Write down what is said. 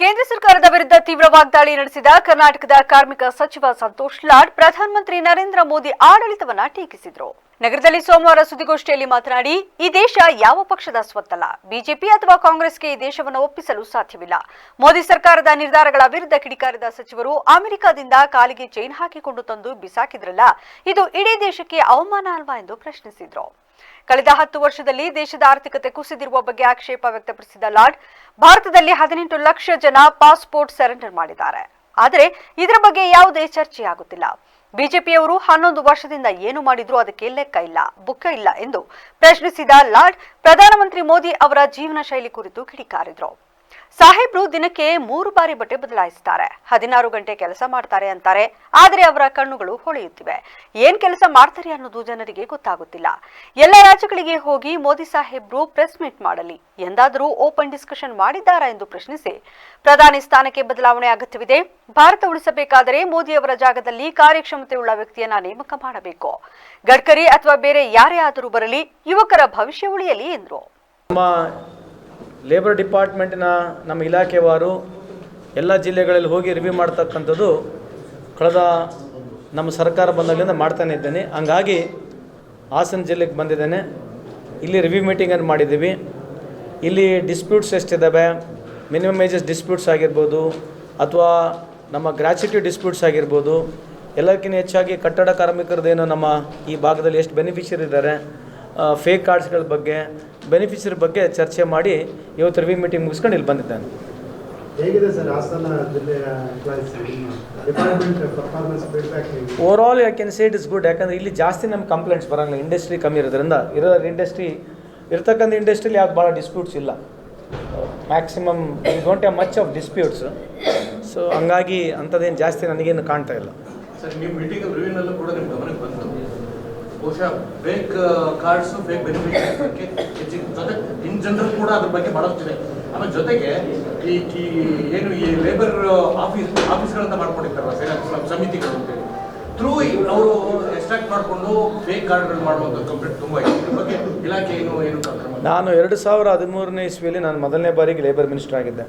ಕೇಂದ್ರ ಸರ್ಕಾರದ ವಿರುದ್ಧ ತೀವ್ರ ವಾಗ್ದಾಳಿ ನಡೆಸಿದ ಕರ್ನಾಟಕದ ಕಾರ್ಮಿಕ ಸಚಿವ ಸಂತೋಷ್ ಲಾಡ್, ಪ್ರಧಾನಮಂತ್ರಿ ನರೇಂದ್ರ ಮೋದಿ ಆಡಳಿತವನ್ನ ಟೀಕಿಸಿದರು. ನಗರದಲ್ಲಿ ಸೋಮವಾರ ಸುದ್ದಿಗೋಷ್ಠಿಯಲ್ಲಿ ಮಾತನಾಡಿ, ಈ ದೇಶ ಯಾವ ಪಕ್ಷದ ಸ್ವತ್ತಲ್ಲ? ಬಿಜೆಪಿ ಅಥವಾ ಕಾಂಗ್ರೆಸ್ಗೆ ಈ ದೇಶವನ್ನು ಒಪ್ಪಿಸಲು ಸಾಧ್ಯವಿಲ್ಲ. ಮೋದಿ ಸರ್ಕಾರದ ನಿರ್ಧಾರಗಳ ವಿರುದ್ಧ ಕಿಡಿಕಾರಿದ ಸಚಿವರು, ಅಮೆರಿಕದಿಂದ ಕಾಲಿಗೆ ಚೈನ್ ಹಾಕಿಕೊಂಡು ತಂದು ಬಿಸಾಕಿದ್ರಲ್ಲ, ಇದು ಇಡೀ ದೇಶಕ್ಕೆ ಅವಮಾನ ಅಲ್ವಾ ಎಂದು ಪ್ರಶ್ನಿಸಿದ್ರು. ಕಳೆದ ಹತ್ತು ವರ್ಷದಲ್ಲಿ ದೇಶದ ಆರ್ಥಿಕತೆ ಕುಸಿದಿರುವ ಬಗ್ಗೆ ಆಕ್ಷೇಪ ವ್ಯಕ್ತಪಡಿಸಿದ ಲಾರ್ಡ್ ಭಾರತದಲ್ಲಿ ಹದಿನೆಂಟು ಲಕ್ಷ ಜನ ಪಾಸ್ಪೋರ್ಟ್ ಸರೆಂಡರ್ ಮಾಡಿದ್ದಾರೆ. ಆದರೆ ಇದರ ಬಗ್ಗೆ ಯಾವುದೇ ಚರ್ಚೆಯಾಗುತ್ತಿಲ್ಲ. ಬಿಜೆಪಿಯವರು ಹನ್ನೊಂದು ವರ್ಷದಿಂದ ಏನು ಮಾಡಿದ್ರು ಅದಕ್ಕೆ ಲೆಕ್ಕ ಇಲ್ಲ, ಬುಕ್ಕ ಇಲ್ಲ ಎಂದು ಪ್ರಶ್ನಿಸಿದ ಲಾರ್ಡ್. ಪ್ರಧಾನಮಂತ್ರಿ ಮೋದಿ ಅವರ ಜೀವನ ಶೈಲಿ ಕುರಿತು ಕಿಡಿಕಾರಿದ್ರು. ಸಾಹೇಬ್ರು ದಿನಕ್ಕೆ ಮೂರು ಬಾರಿ ಬಟ್ಟೆ ಬದಲಾಯಿಸ್ತಾರೆ. ಹದಿನಾರು ಗಂಟೆ ಕೆಲಸ ಮಾಡ್ತಾರೆ ಅಂತಾರೆ. ಆದರೆ ಅವರ ಕಣ್ಣುಗಳು ಹೊಳೆಯುತ್ತಿವೆ. ಏನ್ ಕೆಲಸ ಮಾಡ್ತಾರೆ ಅನ್ನೋದು ಜನರಿಗೆ ಗೊತ್ತಾಗುತ್ತಿಲ್ಲ. ಎಲ್ಲ ರಾಜ್ಯಗಳಿಗೆ ಹೋಗಿ ಮೋದಿ ಸಾಹೇಬ್ರು ಪ್ರೆಸ್ ಮೀಟ್ ಮಾಡಲಿ. ಎಂದಾದರೂ ಓಪನ್ ಡಿಸ್ಕಷನ್ ಮಾಡಿದ್ದಾರಾ ಎಂದು ಪ್ರಶ್ನಿಸಿ. ಪ್ರಧಾನಿ ಸ್ಥಾನಕ್ಕೆ ಬದಲಾವಣೆ ಅಗತ್ಯವಿದೆ. ಭಾರತ ಉಳಿಸಬೇಕಾದರೆ ಮೋದಿ ಅವರ ಜಾಗದಲ್ಲಿ ಕಾರ್ಯಕ್ಷಮತೆಯುಳ್ಳ ವ್ಯಕ್ತಿಯನ್ನ ನೇಮಕ ಮಾಡಬೇಕು. ಗಡ್ಕರಿ ಅಥವಾ ಬೇರೆ ಯಾರೇ ಆದರೂ ಬರಲಿ, ಯುವಕರ ಭವಿಷ್ಯ ಉಳಿಯಲಿ ಎಂದರು. ಲೇಬರ್ ಡಿಪಾರ್ಟ್ಮೆಂಟಿನ ನಮ್ಮ ಇಲಾಖೆವಾರು ಎಲ್ಲ ಜಿಲ್ಲೆಗಳಲ್ಲಿ ಹೋಗಿ ರಿವ್ಯೂ ಮಾಡ್ತಕ್ಕಂಥದ್ದು ಕಳೆದ ನಮ್ಮ ಸರ್ಕಾರ ಬಂದಾಗಲಿಂದ ಮಾಡ್ತಾನೆ ಇದ್ದೇನೆ. ಹಂಗಾಗಿ ಹಾಸನ ಜಿಲ್ಲೆಗೆ ಬಂದಿದ್ದೇನೆ. ಇಲ್ಲಿ ರಿವ್ಯೂ ಮೀಟಿಂಗನ್ನು ಮಾಡಿದ್ದೀವಿ. ಇಲ್ಲಿ ಡಿಸ್ಪ್ಯೂಟ್ಸ್ ಎಷ್ಟಿದ್ದಾವೆ? ಮಿನಿಮಮ್ ಏಜಸ್ ಡಿಸ್ಪ್ಯೂಟ್ಸ್ ಆಗಿರ್ಬೋದು ಅಥವಾ ನಮ್ಮ ಗ್ರ್ಯಾಚ್ಯುಟಿ ಡಿಸ್ಪ್ಯೂಟ್ಸ್ ಆಗಿರ್ಬೋದು. ಎಲ್ಲಕ್ಕಿಂತ ಹೆಚ್ಚಾಗಿ ಕಟ್ಟಡ ಕಾರ್ಮಿಕರದ್ದೇನು ನಮ್ಮ ಈ ಭಾಗದಲ್ಲಿ ಎಷ್ಟು ಬೆನಿಫಿಷರಿ ಇದ್ದಾರೆ? ಫೇಕ್ ಕಾರ್ಡ್ಸ್ಗಳ ಬಗ್ಗೆ ಬೆನಿಫಿಷರಿ ಬಗ್ಗೆ ಚರ್ಚೆ ಮಾಡಿ ಇವತ್ತು ರಿವ್ಯೂ ಮೀಟಿಂಗ್ ಮುಗಿಸ್ಕೊಂಡು ಇಲ್ಲಿ ಬಂದಿದ್ದಾನೆ. ಹೇಗಿದೆ ಸರ್ ಹಾಸನ ಜಿಲ್ಲೆಯ department overall I can say it is good ಯಾಕಂದರೆ ಇಲ್ಲಿ ಜಾಸ್ತಿ ನಮ್ಮ ಕಂಪ್ಲೇಂಟ್ಸ್ ಬರೋಂಗಿಲ್ಲ. ಇಂಡಸ್ಟ್ರಿ ಕಮ್ಮಿ ಇರೋದ್ರಿಂದ ಇರೋ ಇಂಡಸ್ಟ್ರಿ ಇರ್ತಕ್ಕಂಥ ಇಂಡಸ್ಟ್ರಿಲಿ ಯಾವ್ದು ಭಾಳ ಡಿಸ್ಪ್ಯೂಟ್ಸ್ ಇಲ್ಲ. Maximum you don't have much of disputes so ಹಂಗಾಗಿ ಅಂಥದ್ದೇನು ಜಾಸ್ತಿ ನನಗೇನು ಕಾಣ್ತಾ ಇಲ್ಲ. ಸರ್ ನೀವು ಮೀಟಿಂಗ್ ರಿವ್ಯೂನಲ್ಲೂ ಕೂಡ ನಿಮ್ಮ ಗಮನಕ್ಕೆ ಬಂತು. ಬಹುಶಃ ಫೇಕ್ ಕಾರ್ಡ್ಸ್ ಫೇಕ್ ಬೆನಿಫಿಟ್ ಬಗ್ಗೆ ಹೆಚ್ಚಿನ ಜೊತೆ ಇನ್ ಜನರಲ್ ಕೂಡ ಅದ್ರ ಬಗ್ಗೆ ಬಹಳಷ್ಟಿದೆ ಆಮೇಲೆ ಜೊತೆಗೆ ಈ ಈ ಏನು ಈ ಲೇಬರ್ ಆಫೀಸ್ ಆಫೀಸ್ಗಳಂತ ಮಾಡ್ಕೊಂಡಿರ್ತಾರಲ್ಲ, ಸೇನಾ ಸಮಿತಿಗಳು ಅಂತೇಳಿ ಥ್ರೂ ಅವರು ಎಕ್ಸ್ಟ್ರಾಕ್ಟ್ ಮಾಡಿಕೊಂಡು ಫೇಕ್ ಕಾರ್ಡ್ಗಳು ಮಾಡುವಂಥ ಕಂಪ್ಲೇಂಟ್ ತುಂಬ ಇದೆ. ಬಗ್ಗೆ ಇಲಾಖೆ ಏನು ಏನು ನಾನು ಎರಡು ಸಾವಿರ ಹದಿಮೂರನೇ ಇಸ್ವಿಯಲ್ಲಿ ನಾನು ಮೊದಲನೇ ಬಾರಿಗೆ ಲೇಬರ್ ಮಿನಿಸ್ಟರ್ ಆಗಿದ್ದೆ.